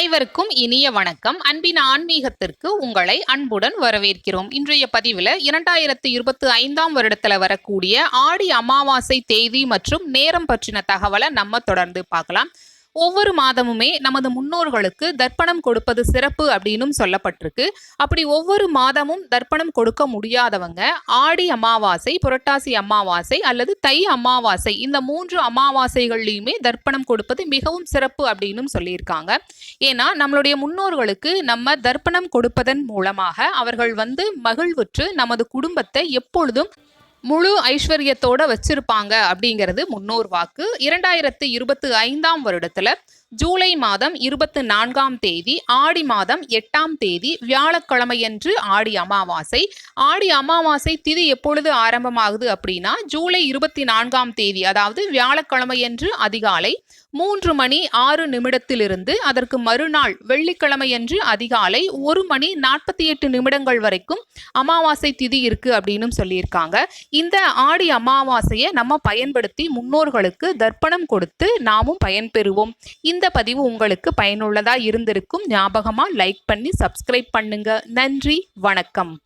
அனைவருக்கும் இனிய வணக்கம். அன்பின் ஆன்மீகத்திற்கு உங்களை அன்புடன் வரவேற்கிறோம். இன்றைய பதிவில் இரண்டாயிரத்து இருபத்தி ஐந்தாம் வருடத்துல வரக்கூடிய ஆடி அமாவாசை தேதி மற்றும் நேரம் பற்றின தகவலை நம்ம தொடர்ந்து பார்க்கலாம். ஒவ்வொரு மாதமுமே நமது முன்னோர்களுக்கு தர்ப்பணம் கொடுப்பது சிறப்பு அப்படின்னும் சொல்லப்பட்டிருக்கு. அப்படி ஒவ்வொரு மாதமும் தர்ப்பணம் கொடுக்க முடியாதவங்க ஆடி அமாவாசை புரட்டாசி அமாவாசை அல்லது தை அமாவாசை இந்த மூன்று அமாவாசைகள்லையுமே தர்ப்பணம் கொடுப்பது மிகவும் சிறப்பு அப்படின்னும் சொல்லியிருக்காங்க. ஏன்னா நம்மளுடைய முன்னோர்களுக்கு நம்ம தர்ப்பணம் கொடுப்பதன் மூலமாக அவர்கள் வந்து மகிழ்வுற்று நமது குடும்பத்தை எப்பொழுதும் முழு ஐஸ்வர்யத்தோட வச்சிருப்பாங்க அப்படிங்கிறது முன்னோர் வாக்கு. இரண்டாயிரத்து இருபத்தி ஐந்தாம் வருடத்துல ஜூலை மாதம் இருபத்தி நான்காம் தேதி ஆடி மாதம் எட்டாம் தேதி வியாழக்கிழமையன்று ஆடி அமாவாசை. ஆடி அமாவாசை திதி எப்பொழுது ஆரம்பமாகுது அப்படின்னா ஜூலை இருபத்தி நான்காம் தேதி அதாவது வியாழக்கிழமையன்று அதிகாலை மூன்று மணி ஆறு நிமிடத்திலிருந்து அதற்கு மறுநாள் வெள்ளிக்கிழமையன்று அதிகாலை ஒரு மணி நாற்பத்தி எட்டு நிமிடங்கள் வரைக்கும் அமாவாசை திதி இருக்கு அப்படின்னு சொல்லியிருக்காங்க. இந்த ஆடி அமாவாசையை நம்ம பயன்படுத்தி முன்னோர்களுக்கு தர்ப்பணம் கொடுத்து நாமும் பயன்பெறுவோம். இந்த பதிவு உங்களுக்கு பயனுள்ளதா இருந்திருக்கும் ஞாபகமா லைக் பண்ணி சப்ஸ்கிரைப் பண்ணுங்க. நன்றி வணக்கம்.